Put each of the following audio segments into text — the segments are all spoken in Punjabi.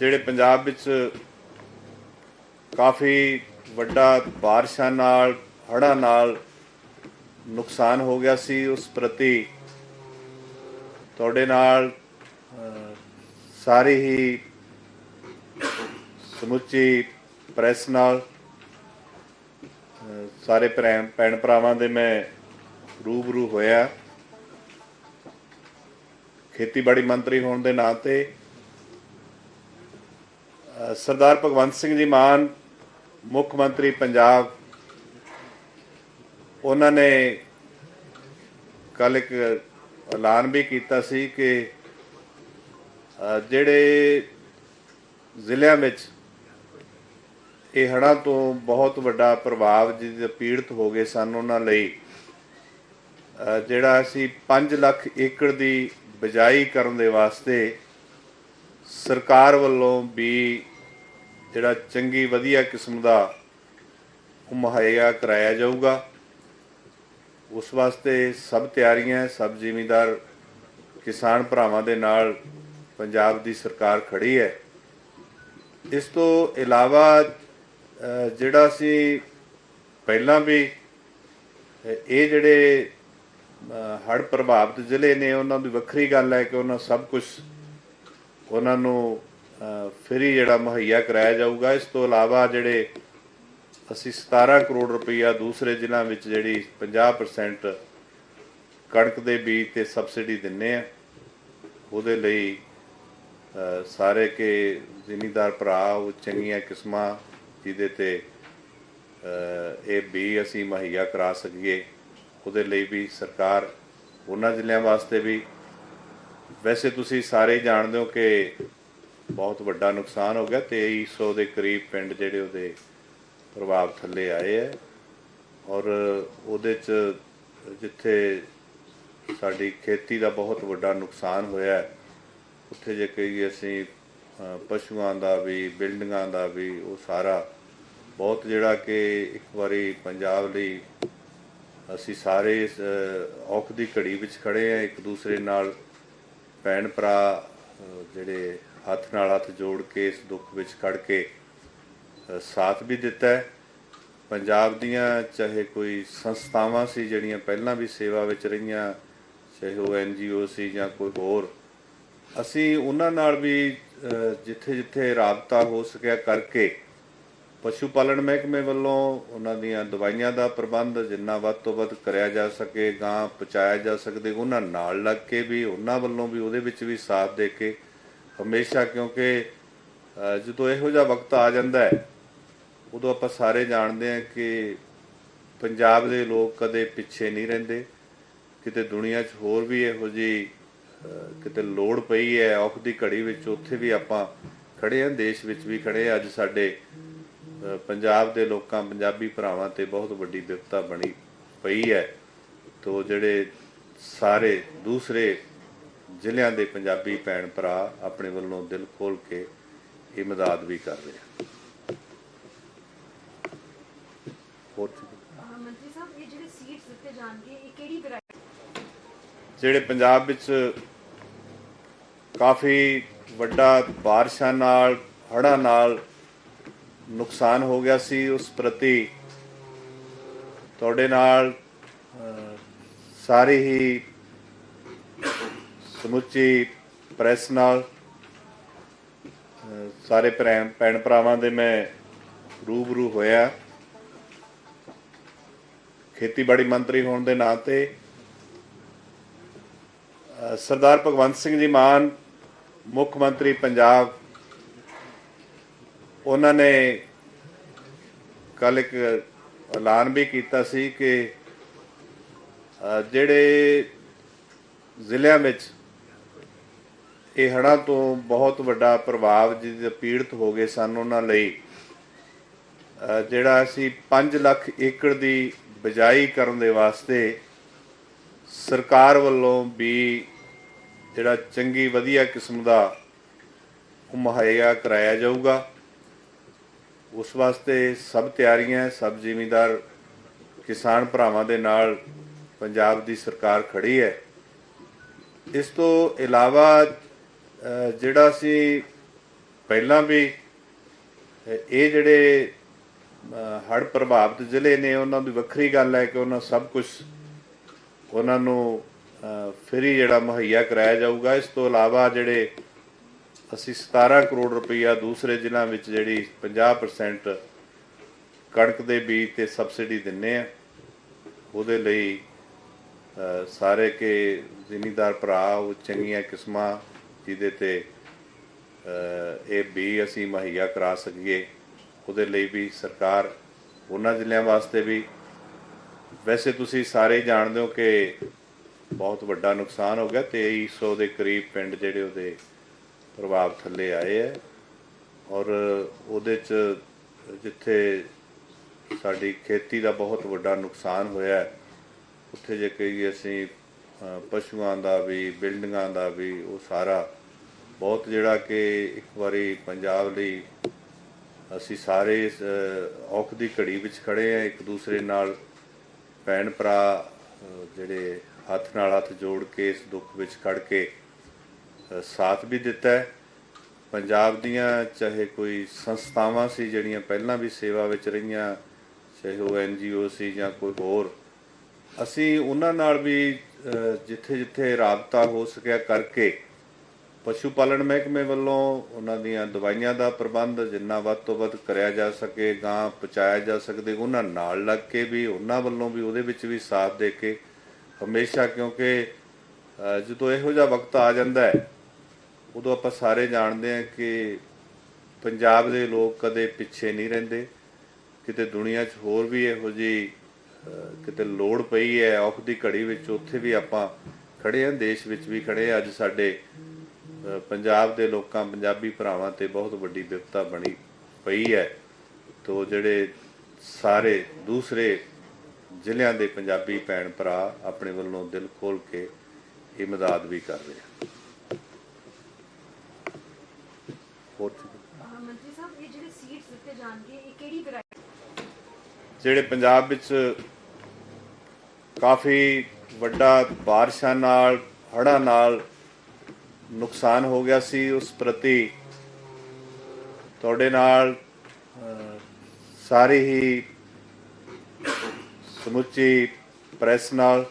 ਜਿਹੜੇ ਪੰਜਾਬ ਵਿੱਚ ਕਾਫੀ ਵੱਡਾ ਬਾਰਿਸ਼ਾਂ ਨਾਲ ਹੜ੍ਹਾਂ ਨਾਲ ਨੁਕਸਾਨ ਹੋ ਗਿਆ ਸੀ ਉਸ ਪ੍ਰਤੀ ਤੁਹਾਡੇ ਨਾਲ ਸਾਰੇ ਹੀ ਸਮੁੱਚੀ ਪ੍ਰੈਸ ਨਾਲ ਸਾਰੇ ਭੈਣ ਭੈਣ ਭਰਾਵਾਂ ਦੇ ਮੈਂ ਰੂਬਰੂ ਹੋਇਆ। ਖੇਤੀਬਾੜੀ ਮੰਤਰੀ ਹੋਣ ਦੇ ਨਾਤੇ ਅਹ, ਸਰਦਾਰ ਭਗਵੰਤ ਸਿੰਘ ਜੀ ਮਾਨ, ਮੁੱਖ ਮੰਤਰੀ ਪੰਜਾਬ, ਉਹਨਾਂ ਨੇ ਕੱਲ ਇੱਕ ਐਲਾਨ ਵੀ ਕੀਤਾ ਸੀ ਕਿ ਜਿਹੜੇ ਜ਼ਿਲ੍ਹਿਆਂ ਵਿੱਚ ਇਹ ਹੜ੍ਹਾਂ ਤੋਂ ਬਹੁਤ ਵੱਡਾ ਪ੍ਰਭਾਵ ਜਿਹਦੇ ਪੀੜਤ ਹੋ ਗਏ ਸਨ, ਉਹਨਾਂ ਲਈ ਜਿਹੜਾ ਅਸੀਂ 5 ਲੱਖ ਏਕੜ ਦੀ ਬਿਜਾਈ ਕਰਨ ਦੇ ਵਾਸਤੇ ਸਰਕਾਰ ਵੱਲੋਂ ਵੀ ਜਿਹੜਾ ਚੰਗੀ ਵਧੀਆ ਕਿਸਮ ਦਾ ਉਹ ਮੁਹੱਈਆ ਕਰਾਇਆ ਜਾਊਗਾ। ਉਸ ਵਾਸਤੇ ਸਭ ਤਿਆਰੀਆਂ, ਸਭ ਜ਼ਿਮੀਦਾਰ ਕਿਸਾਨ ਭਰਾਵਾਂ ਦੇ ਨਾਲ ਪੰਜਾਬ ਦੀ ਸਰਕਾਰ ਖੜੀ ਹੈ। ਇਸ ਤੋਂ ਇਲਾਵਾ ਜਿਹੜਾ ਸੀ ਪਹਿਲਾਂ ਵੀ ਇਹ ਜਿਹੜੇ ਹੜ ਪ੍ਰਭਾਵਿਤ ਜ਼ਿਲ੍ਹੇ ਨੇ, ਉਹਨਾਂ ਦੀ ਵੱਖਰੀ ਗੱਲ ਹੈ ਕਿ ਉਹਨਾਂ ਸਭ ਕੁਝ ਉਹਨਾਂ ਨੂੰ ਫ੍ਰੀ ਜਿਹੜਾ ਮੁਹੱਈਆ ਕਰਾਇਆ ਜਾਊਗਾ। ਇਸ ਤੋਂ ਇਲਾਵਾ ਜਿਹੜੇ ਅਸੀਂ 17 ਕਰੋੜ ਰੁਪਈਆ ਦੂਸਰੇ ਜ਼ਿਲ੍ਹਿਆਂ ਵਿੱਚ ਜਿਹੜੀ 50% ਕਣਕ ਦੇ ਬੀਜ ਤੇ ਸਬਸਿਡੀ ਦਿੰਨੇ ਆ, ਉਹਦੇ ਲਈ ਸਾਰੇ ਕੇ ਜ਼ਿਮੀਦਾਰ ਭਰਾ, ਉਹ ਚੰਗੀਆਂ ਕਿਸਮਾਂ ਜਿਹਦੇ ਤੇ ਇਹ ਬੀਜ ਅਸੀਂ ਮੁਹੱਈਆ ਕਰਾ ਸਕੀਏ। ਉਹਦੇ ਲਈ ਵੀ ਸਰਕਾਰ ਉਹਨਾਂ ਜ਼ਿਲ੍ਹਿਆਂ ਵਾਸਤੇ ਵੀ। ਵੈਸੇ ਤੁਸੀਂ ਸਾਰੇ ਜਾਣਦੇ ਹੋ ਕਿ ਬਹੁਤ ਵੱਡਾ ਨੁਕਸਾਨ ਹੋ ਗਿਆ। 2300 ਦੇ ਕਰੀਬ ਪਿੰਡ ਜਿਹੜੇ ਉਹਦੇ ਪ੍ਰਭਾਵ ਥੱਲੇ ਆਏ ਹੈ ਔਰ ਉਹਦੇ ਚ ਜਿੱਥੇ ਸਾਡੀ ਖੇਤੀ ਦਾ ਬਹੁਤ ਵੱਡਾ ਨੁਕਸਾਨ ਹੋਇਆ ਉੱਥੇ ਜੇ ਕਹੀਏ ਅਸੀਂ ਪਸ਼ੂਆਂ ਦਾ ਵੀ, ਬਿਲਡਿੰਗਾਂ ਦਾ ਵੀ, ਉਹ ਸਾਰਾ ਬਹੁਤ ਜਿਹੜਾ ਕਿ ਇੱਕ ਵਾਰੀ ਪੰਜਾਬ ਲਈ ਅਸੀਂ ਸਾਰੇ ਇਸ ਔਖ ਦੀ ਘੜੀ ਵਿੱਚ ਖੜੇ ਆ। ਇੱਕ ਦੂਸਰੇ ਨਾਲ ਭੈਣ ਭਰਾ ਜਿਹੜੇ ਹੱਥ ਨਾਲ ਹੱਥ ਜੋੜ ਕੇ, ਇਸ ਦੁੱਖ ਵਿੱਚ ਖੜ ਕੇ ਸਾਥ ਵੀ ਦਿੱਤਾ ਹੈ। ਪੰਜਾਬ ਦੀਆਂ ਚਾਹੇ ਕੋਈ ਸੰਸਥਾਵਾਂ ਸੀ, ਜਿਹੜੀਆਂ ਪਹਿਲਾਂ ਵੀ ਸੇਵਾ ਵਿੱਚ ਰਹੀਆਂ, ਚਾਹੇ ਉਹ ਐਨਜੀਓ ਸੀ ਜਾਂ ਕੋਈ ਹੋਰ, ਅਸੀਂ ਉਹਨਾਂ ਨਾਲ ਵੀ ਜਿੱਥੇ ਜਿੱਥੇ ਰਾਬਤਾ ਹੋ ਸਕਿਆ ਕਰਕੇ ਪਸ਼ੂ ਪਾਲਣ ਮਹਿਕਮੇ ਵੱਲੋਂ ਉਹਨਾਂ ਦੀਆਂ ਦਵਾਈਆਂ ਦਾ ਪ੍ਰਬੰਧ ਜਿੰਨਾ ਵੱਧ ਤੋਂ ਵੱਧ ਕਰਿਆ ਜਾ ਸਕੇ, ਗਾਂ ਪਹੁੰਚਾਇਆ ਜਾ ਸਕਦੇ, ਉਹਨਾਂ ਨਾਲ ਲੱਗ ਕੇ ਵੀ, ਉਹਨਾਂ ਵੱਲੋਂ ਵੀ, ਉਹਦੇ ਵਿੱਚ ਵੀ ਸਾਥ ਦੇ ਕੇ ਹਮੇਸ਼ਾ ਕਿਉਂਕਿ ਜਦੋਂ ਇਹੋ ਜਿਹਾ ਵਕਤ ਆ ਜਾਂਦਾ ਹੈ, ਉਦੋਂ ਆਪਾਂ ਸਾਰੇ ਜਾਣਦੇ ਹਾਂ ਕਿ ਪੰਜਾਬ ਦੇ ਲੋਕ ਕਦੇ ਪਿੱਛੇ ਨਹੀਂ ਰਹਿੰਦੇ, ਕਿਤੇ ਦੁਨੀਆ 'ਚ ਹੋਰ ਵੀ ਇਹੋ ਜਿਹੀ ਕਿਤੇ ਲੋੜ ਪਈ ਹੈ, ਔਖ ਦੀ ਘੜੀ ਵਿੱਚ ਉੱਥੇ ਵੀ ਆਪਾਂ ਖੜੇ ਹਾਂ, ਦੇਸ਼ ਵਿੱਚ ਵੀ ਖੜੇ ਹਾਂ। ਅੱਜ ਸਾਡੇ ਪੰਜਾਬ ਦੇ ਲੋਕਾਂ, ਪੰਜਾਬੀ ਭਰਾਵਾਂ ਤੇ ਬਹੁਤ ਵੱਡੀ ਵਿਪਤਾ ਬਣੀ ਪਈ ਹੈ। ਤੋ ਜਿਹੜੇ ਸਾਰੇ ਦੂਸਰੇ ਜ਼ਿਲ੍ਹਿਆਂ ਦੇ ਪੰਜਾਬੀ ਭੈਣ ਭਰਾ ਆਪਣੇ ਵੱਲੋਂ ਦਿਲ ਖੋਲ ਕੇ ਇਹ ਮਦਦ ਵੀ ਕਰ ਰਹੇ ਆ ਮੰਤਰੀ ਸਾਹਿਬ ਇਹ ਜਿਹੜੇ ਸੀਟਸ ਦਿੱਤੇ ਜਾਣਗੇ ਇਹ ਕਿਹੜੀ ਵੈਰਾਈਟੀ ਜਿਹੜੇ ਪੰਜਾਬ ਵਿੱਚ ਕਾਫੀ ਵੱਡਾ ਬਾਰਿਸ਼ਾਂ ਨਾਲ ਹੜ੍ਹਾਂ ਨਾਲ ਨੁਕਸਾਨ ਹੋ ਗਿਆ ਸੀ ਉਸ ਪ੍ਰਤੀ ਤੁਹਾਡੇ ਨਾਲ ਸਾਰੀ ਹੀ ਸਮੁੱਚੀ ਪ੍ਰੈਸ ਨਾਲ ਸਾਰੇ ਭੈਣ ਭੈਣ ਭਰਾਵਾਂ ਦੇ ਮੈਂ ਰੂਬਰੂ ਹੋਇਆ। ਖੇਤੀਬਾੜੀ ਮੰਤਰੀ ਹੋਣ ਦੇ ਨਾਂ 'ਤੇ ਸਰਦਾਰ ਭਗਵੰਤ ਸਿੰਘ ਜੀ ਮਾਨ, ਮੁੱਖ ਮੰਤਰੀ ਪੰਜਾਬ, ਉਹਨਾਂ ਨੇ ਕੱਲ ਇੱਕ ਐਲਾਨ ਵੀ ਕੀਤਾ ਸੀ ਕਿ ਜਿਹੜੇ ਜ਼ਿਲ੍ਹਿਆਂ ਵਿੱਚ ਇਹ ਹੜ੍ਹਾਂ ਤੋਂ ਬਹੁਤ ਵੱਡਾ ਪ੍ਰਭਾਵ ਜਿਹਦੇ ਪੀੜਤ ਹੋ ਗਏ ਸਨ ਉਹਨਾਂ ਲਈ। ਜਿਹੜਾ ਅਸੀਂ 5 ਲੱਖ ਏਕੜ ਦੀ ਬਿਜਾਈ ਕਰਨ ਦੇ ਵਾਸਤੇ ਸਰਕਾਰ ਵੱਲੋਂ ਵੀ ਜਿਹੜਾ ਚੰਗੀ ਵਧੀਆ ਕਿਸਮ ਦਾ ਉਹ ਮੁਹੱਈਆ ਕਰਾਇਆ ਜਾਊਗਾ। ਉਸ ਵਾਸਤੇ ਸਭ ਤਿਆਰੀਆਂ, ਸਭ ਜ਼ਿਮੀਂਦਾਰ ਕਿਸਾਨ ਭਰਾਵਾਂ ਦੇ ਨਾਲ ਪੰਜਾਬ ਦੀ ਸਰਕਾਰ ਖੜੀ ਹੈ। ਇਸ ਤੋਂ ਇਲਾਵਾ ਜਿਹੜਾ ਸੀ ਪਹਿਲਾਂ ਵੀ ਇਹ ਜਿਹੜੇ ਹੜ ਪ੍ਰਭਾਵਿਤ ਜ਼ਿਲ੍ਹੇ ਨੇ, ਉਹਨਾਂ ਦੀ ਵੱਖਰੀ ਗੱਲ ਹੈ ਕਿ ਉਹਨਾਂ ਸਭ ਕੁਝ ਉਹਨਾਂ ਨੂੰ ਫਰੀ ਜਿਹੜਾ ਮੁਹੱਈਆ ਕਰਾਇਆ ਜਾਊਗਾ। ਇਸ ਤੋਂ ਇਲਾਵਾ ਜਿਹੜੇ ਅਸੀਂ 17 ਕਰੋੜ ਰੁਪਈਆ ਦੂਸਰੇ ਜ਼ਿਲ੍ਹਿਆਂ ਵਿੱਚ ਜਿਹੜੀ 50% ਕਣਕ ਦੇ ਬੀਜ ਤੇ ਸਬਸਿਡੀ ਦਿੰਨੇ ਆ, ਉਹਦੇ ਲਈ ਸਾਰੇ ਕੇ ਜ਼ਿਮੀਦਾਰ ਭਰਾ, ਉਹ ਚੰਗੀਆਂ ਕਿਸਮਾਂ ਜਿਹਦੇ ਤੇ ਇਹ ਬੀ ਅਸੀਂ ਮੁਹੱਈਆ ਕਰਾ ਸਕੀਏ। ਉਹਦੇ ਲਈ ਵੀ ਸਰਕਾਰ ਉਹਨਾਂ ਜ਼ਿਲ੍ਹਿਆਂ ਵਾਸਤੇ ਵੀ। ਵੈਸੇ ਤੁਸੀਂ ਸਾਰੇ ਜਾਣਦੇ ਹੋ ਕਿ ਬਹੁਤ ਵੱਡਾ ਨੁਕਸਾਨ ਹੋ ਗਿਆ। 2300 ਦੇ ਕਰੀਬ ਪਿੰਡ ਜਿਹੜੇ ਉਹਦੇ ਪ੍ਰਭਾਵ ਥੱਲੇ ਆਏ ਹੈ। ਔਰ ਉਹਦੇ ਚ ਜਿੱਥੇ ਸਾਡੀ ਖੇਤੀ ਦਾ ਬਹੁਤ ਵੱਡਾ ਨੁਕਸਾਨ ਹੋਇਆ ਉੱਥੇ ਜੇ ਕਹੀਏ ਅਸੀਂ ਪਸ਼ੂਆਂ ਦਾ ਵੀ, ਬਿਲਡਿੰਗਾਂ ਦਾ ਵੀ, ਉਹ ਸਾਰਾ ਬਹੁਤ ਜਿਹੜਾ ਕਿ ਇੱਕ ਵਾਰੀ ਪੰਜਾਬ ਲਈ ਅਸੀਂ ਸਾਰੇ ਔਖ ਦੀ ਘੜੀ ਵਿੱਚ ਖੜੇ ਆ, ਇੱਕ ਦੂਸਰੇ ਨਾਲ ਭੈਣ ਭਰਾ ਜਿਹੜੇ ਹੱਥ ਨਾਲ ਹੱਥ ਜੋੜ ਕੇ, ਇਸ ਦੁੱਖ ਵਿੱਚ ਖੜ ਕੇ ਸਾਥ ਵੀ ਦਿੱਤਾ ਹੈ। ਪੰਜਾਬ ਦੀਆਂ ਚਾਹੇ ਕੋਈ ਸੰਸਥਾਵਾਂ ਸੀ, ਜਿਹੜੀਆਂ ਪਹਿਲਾਂ ਵੀ ਸੇਵਾ ਵਿੱਚ ਰਹੀਆਂ, ਚਾਹੇ ਉਹ ਐਨਜੀਓ ਸੀ ਜਾਂ ਕੋਈ ਹੋਰ ਅਸੀਂ ਉਹਨਾਂ ਨਾਲ ਵੀ ਜਿੱਥੇ ਜਿੱਥੇ ਰਾਬਤਾ ਹੋ ਸਕਿਆ ਕਰਕੇ ਪਸ਼ੂ ਪਾਲਣ ਮਹਿਕਮੇ ਵੱਲੋਂ ਉਹਨਾਂ ਦੀਆਂ ਦਵਾਈਆਂ ਦਾ ਪ੍ਰਬੰਧ ਜਿੰਨਾ ਵੱਧ ਤੋਂ ਵੱਧ ਕਰਿਆ ਜਾ ਸਕੇ, ਗਾਂ ਪਹੁੰਚਾਇਆ ਜਾ ਸਕਦੇ, ਉਹਨਾਂ ਨਾਲ ਲੱਗ ਕੇ ਵੀ, ਉਹਨਾਂ ਵੱਲੋਂ ਵੀ, ਉਹਦੇ ਵਿੱਚ ਵੀ ਸਾਥ ਦੇ ਕੇ ਹਮੇਸ਼ਾ ਕਿਉਂਕਿ ਜਦੋਂ ਇਹੋ ਜਿਹਾ ਵਕਤ ਆ ਜਾਂਦਾ ਹੈ, ਉਦੋਂ ਆਪਾਂ ਸਾਰੇ ਜਾਣਦੇ ਹਾਂ ਕਿ ਪੰਜਾਬ ਦੇ ਲੋਕ ਕਦੇ ਪਿੱਛੇ ਨਹੀਂ ਰਹਿੰਦੇ, ਕਿਤੇ ਦੁਨੀਆ 'ਚ ਹੋਰ ਵੀ ਇਹੋ ਜਿਹੀ ਕਿਤੇ ਲੋੜ ਪਈ ਹੈ, ਔਖ ਦੀ ਘੜੀ ਵਿੱਚ ਉੱਥੇ ਵੀ ਆਪਾਂ ਖੜੇ ਹਾਂ, ਦੇਸ਼ ਵਿੱਚ ਵੀ ਖੜੇ ਹਾਂ। ਅੱਜ ਸਾਡੇ ਪੰਜਾਬ ਦੇ ਲੋਕਾਂ, ਪੰਜਾਬੀ ਭਰਾਵਾਂ ਤੇ ਬਹੁਤ ਵੱਡੀ ਵਿਪਤਾ ਬਣੀ ਪਈ ਹੈ। ਤੋ ਜਿਹੜੇ ਸਾਰੇ ਦੂਸਰੇ ਜ਼ਿਲ੍ਹਿਆਂ ਦੇ ਪੰਜਾਬੀ ਭੈਣ ਭਰਾ ਆਪਣੇ ਵੱਲੋਂ ਦਿਲ ਖੋਲ ਕੇ ਇਹ ਮਦਦ ਵੀ ਕਰ ਰਹੇ ਆ ਹੋਰ ਮੰਤਰੀ ਸਾਹਿਬ, ਇਹ ਜਿਹੜੇ ਸੀਡਸ ਦਿੱਤੇ ਜਾਣਗੇ, ਇਹ ਕਿਹੜੀ ਜਿਹੜੇ ਪੰਜਾਬ ਵਿੱਚ ਕਾਫੀ ਵੱਡਾ ਬਾਰਿਸ਼ਾਂ ਨਾਲ ਹੜ੍ਹਾਂ ਨਾਲ ਨੁਕਸਾਨ ਹੋ ਗਿਆ ਸੀ ਉਸ ਪ੍ਰਤੀ ਤੁਹਾਡੇ ਨਾਲ ਸਾਰੇ ਹੀ ਸਮੁੱਚੀ ਪ੍ਰੈਸ ਨਾਲ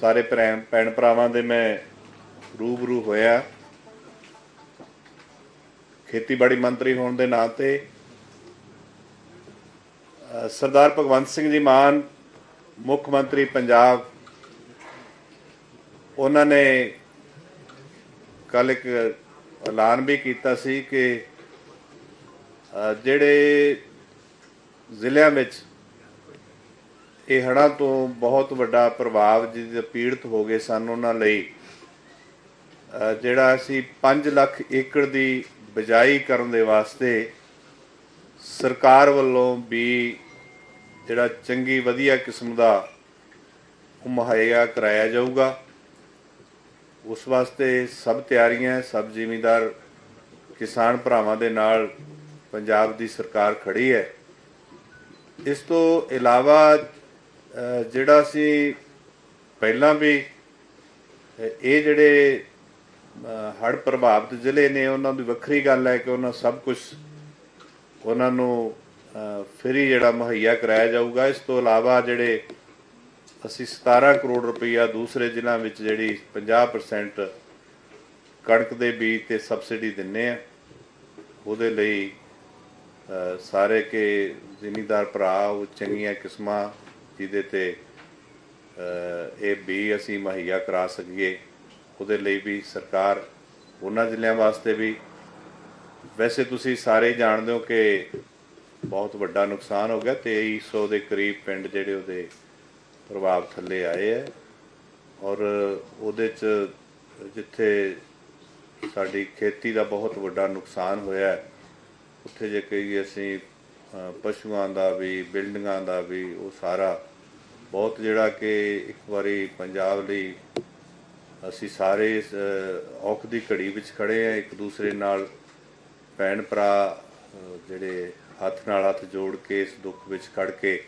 ਸਾਰੇ ਭੈਣ ਭੈਣ ਭਰਾਵਾਂ ਦੇ ਮੈਂ ਰੂਬਰੂ ਹੋਇਆ। ਖੇਤੀਬਾੜੀ ਮੰਤਰੀ ਹੋਣ ਦੇ ਨਾਤੇ ਅ, ਸਰਦਾਰ ਭਗਵੰਤ ਸਿੰਘ ਜੀ ਮਾਨ, ਮੁੱਖ ਮੰਤਰੀ ਪੰਜਾਬ, ਉਹਨਾਂ ਨੇ ਕੱਲ ਇੱਕ ਐਲਾਨ ਵੀ ਕੀਤਾ ਸੀ ਕਿ ਜਿਹੜੇ ਜ਼ਿਲ੍ਹਿਆਂ ਵਿੱਚ ਇਹ ਹੜ੍ਹਾਂ ਤੋਂ ਬਹੁਤ ਵੱਡਾ ਪ੍ਰਭਾਵ ਜਿਹਦੇ ਪੀੜਤ ਹੋ ਗਏ ਸਨ, ਉਹਨਾਂ ਲਈ ਜਿਹੜਾ ਅਸੀਂ 5 ਲੱਖ ਏਕੜ ਦੀ ਬਿਜਾਈ ਕਰਨ ਦੇ ਵਾਸਤੇ ਸਰਕਾਰ ਵੱਲੋਂ ਵੀ ਜਿਹੜਾ ਚੰਗੀ, ਵਧੀਆ ਕਿਸਮ ਦਾ ਉਹ ਮੁਹੱਈਆ ਕਰਾਇਆ ਜਾਊਗਾ। ਉਸ ਵਾਸਤੇ ਸਭ ਤਿਆਰੀਆਂ, ਸਭ ਜ਼ਿਮੀਂਦਾਰ ਕਿਸਾਨ ਭਰਾਵਾਂ ਦੇ ਨਾਲ ਪੰਜਾਬ ਦੀ ਸਰਕਾਰ ਖੜੀ ਹੈ। ਇਸ ਤੋਂ ਇਲਾਵਾ ਜਿਹੜਾ ਅਸੀਂ ਪਹਿਲਾਂ ਵੀ ਇਹ ਜਿਹੜੇ ਹੜ ਪ੍ਰਭਾਵਿਤ ਜ਼ਿਲ੍ਹੇ ਨੇ, ਉਹਨਾਂ ਦੀ ਵੱਖਰੀ ਗੱਲ ਹੈ ਕਿ ਉਹਨਾਂ ਸਭ ਕੁਝ ਉਹਨਾਂ ਨੂੰ ਫਰੀ ਜਿਹੜਾ ਮੁਹੱਈਆ ਕਰਾਇਆ ਜਾਊਗਾ। ਇਸ ਤੋਂ ਇਲਾਵਾ ਜਿਹੜੇ ਅਸੀਂ 17 ਕਰੋੜ ਰੁਪਈਆ ਦੂਸਰੇ ਜ਼ਿਲ੍ਹਿਆਂ ਵਿੱਚ ਜਿਹੜੀ 50% ਕਣਕ ਦੇ ਬੀਜ ਤੇ ਸਬਸਿਡੀ ਦਿੰਨੇ ਆ, ਉਹਦੇ ਲਈ ਸਾਰੇ ਕੇ ਜ਼ਿਮੀਦਾਰ ਭਰਾ, ਉਹ ਚੰਗੀਆਂ ਕਿਸਮਾਂ, ਜਿਹਦੇ ਤੇ ਇਹ ਬੀ ਅਸੀਂ ਮੁਹੱਈਆ ਕਰਾ ਸਕੀਏ। ਉਹਦੇ ਲਈ ਵੀ ਸਰਕਾਰ ਉਹਨਾਂ ਜ਼ਿਲ੍ਹਿਆਂ ਵਾਸਤੇ ਵੀ ਵੈਸੇ ਤੁਸੀਂ ਸਾਰੇ ਜਾਣਦੇ ਹੋ ਕਿ ਬਹੁਤ ਵੱਡਾ ਨੁਕਸਾਨ ਹੋ ਗਿਆ 2300 ਦੇ ਕਰੀਬ ਪਿੰਡ ਜਿਹੜੇ ਉਹਦੇ ਪ੍ਰਭਾਵ ਥੱਲੇ ਆਏ ਹੈ ਔਰ ਉਹਦੇ ਚ ਜਿੱਥੇ ਸਾਡੀ ਖੇਤੀ ਦਾ ਬਹੁਤ ਵੱਡਾ ਨੁਕਸਾਨ ਹੋਇਆ ਉੱਥੇ ਜੇ ਕਹੀਏ ਅਸੀਂ ਪਸ਼ੂਆਂ ਦਾ ਵੀ, ਬਿਲਡਿੰਗਾਂ ਦਾ ਵੀ, ਉਹ ਸਾਰਾ ਬਹੁਤ ਜਿਹੜਾ ਕਿ ਇੱਕ ਵਾਰੀ ਪੰਜਾਬ ਲਈ ਅਸੀਂ ਸਾਰੇ ਔਖ ਦੀ ਘੜੀ ਵਿੱਚ ਖੜੇ ਆ, ਇੱਕ ਦੂਸਰੇ ਨਾਲ ਭੈਣ ਭਰਾ ਜਿਹੜੇ ਹੱਥ ਨਾਲ ਹੱਥ ਜੋੜ ਕੇ, ਇਸ ਦੁੱਖ ਵਿੱਚ ਖੜ ਕੇ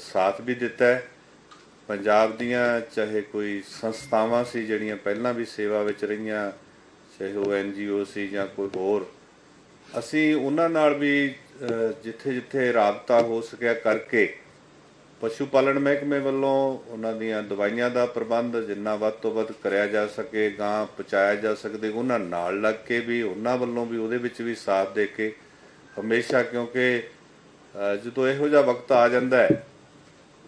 ਸਾਥ ਵੀ ਦਿੱਤਾ ਹੈ। ਪੰਜਾਬ ਦੀਆਂ ਚਾਹੇ ਕੋਈ ਸੰਸਥਾਵਾਂ ਸੀ, ਜਿਹੜੀਆਂ ਪਹਿਲਾਂ ਵੀ ਸੇਵਾ ਵਿੱਚ ਰਹੀਆਂ, ਚਾਹੇ ਉਹ ਐਨਜੀਓ ਸੀ ਜਾਂ ਕੋਈ ਹੋਰ, ਅਸੀਂ ਉਹਨਾਂ ਨਾਲ ਵੀ ਜਿੱਥੇ ਜਿੱਥੇ ਰਾਬਤਾ ਹੋ ਸਕਿਆ ਕਰਕੇ ਪਸ਼ੂ ਪਾਲਣ ਮਹਿਕਮੇ ਵੱਲੋਂ ਉਹਨਾਂ ਦੀਆਂ ਦਵਾਈਆਂ ਦਾ ਪ੍ਰਬੰਧ ਜਿੰਨਾ ਵੱਧ ਤੋਂ ਵੱਧ ਕਰਿਆ ਜਾ ਸਕੇ, ਗਾਂ ਪਹੁੰਚਾਇਆ ਜਾ ਸਕਦੇ, ਉਹਨਾਂ ਨਾਲ ਲੱਗ ਕੇ ਵੀ, ਉਹਨਾਂ ਵੱਲੋਂ ਵੀ, ਉਹਦੇ ਵਿੱਚ ਵੀ ਸਾਥ ਦੇ ਕੇ ਹਮੇਸ਼ਾ ਕਿਉਂਕਿ ਜਦੋਂ ਇਹੋ ਜਿਹਾ ਵਕਤ ਆ ਜਾਂਦਾ ਹੈ,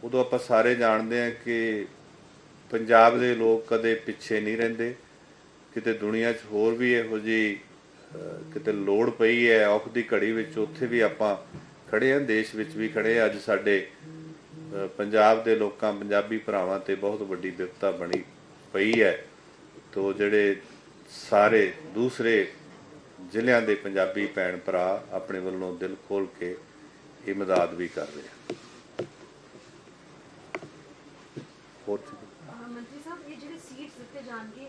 ਉਦੋਂ ਆਪਾਂ ਸਾਰੇ ਜਾਣਦੇ ਹਾਂ ਕਿ ਪੰਜਾਬ ਦੇ ਲੋਕ ਕਦੇ ਪਿੱਛੇ ਨਹੀਂ ਰਹਿੰਦੇ, ਕਿਤੇ ਦੁਨੀਆ 'ਚ ਹੋਰ ਵੀ ਇਹੋ ਜੀ ਕਿਤੇ ਲੋੜ ਪਈ ਹੈ, ਔਖ ਦੀ ਘੜੀ ਵਿੱਚ ਉੱਥੇ ਵੀ ਆਪਾਂ ਖੜੇ ਹਾਂ, ਦੇਸ਼ ਵਿੱਚ ਵੀ ਖੜੇ ਅੱਜ ਸਾਡੇ ਪੰਜਾਬ ਦੇ ਲੋਕਾਂ, ਪੰਜਾਬੀ ਭਰਾਵਾਂ ਤੇ ਬਹੁਤ ਵੱਡੀ ਵਿਪਤਾ ਬਣੀ ਪਈ ਹੈ। ਤੋ ਜਿਹੜੇ ਸਾਰੇ ਦੂਸਰੇ ਜ਼ਿਲ੍ਹਿਆਂ ਦੇ ਪੰਜਾਬੀ ਭੈਣ ਭਰਾ ਆਪਣੇ ਵੱਲੋਂ ਦਿਲ ਖੋਲ ਕੇ ਇਮਦਾਦ ਵੀ ਕਰ ਰਹੇ ਆ ਹੋਰ ਮੰਤਰੀ ਸਾਹਿਬ, ਇਹ ਜਿਹੜੇ ਸੀਟਸ ਦਿੱਤੇ ਜਾਣਗੇ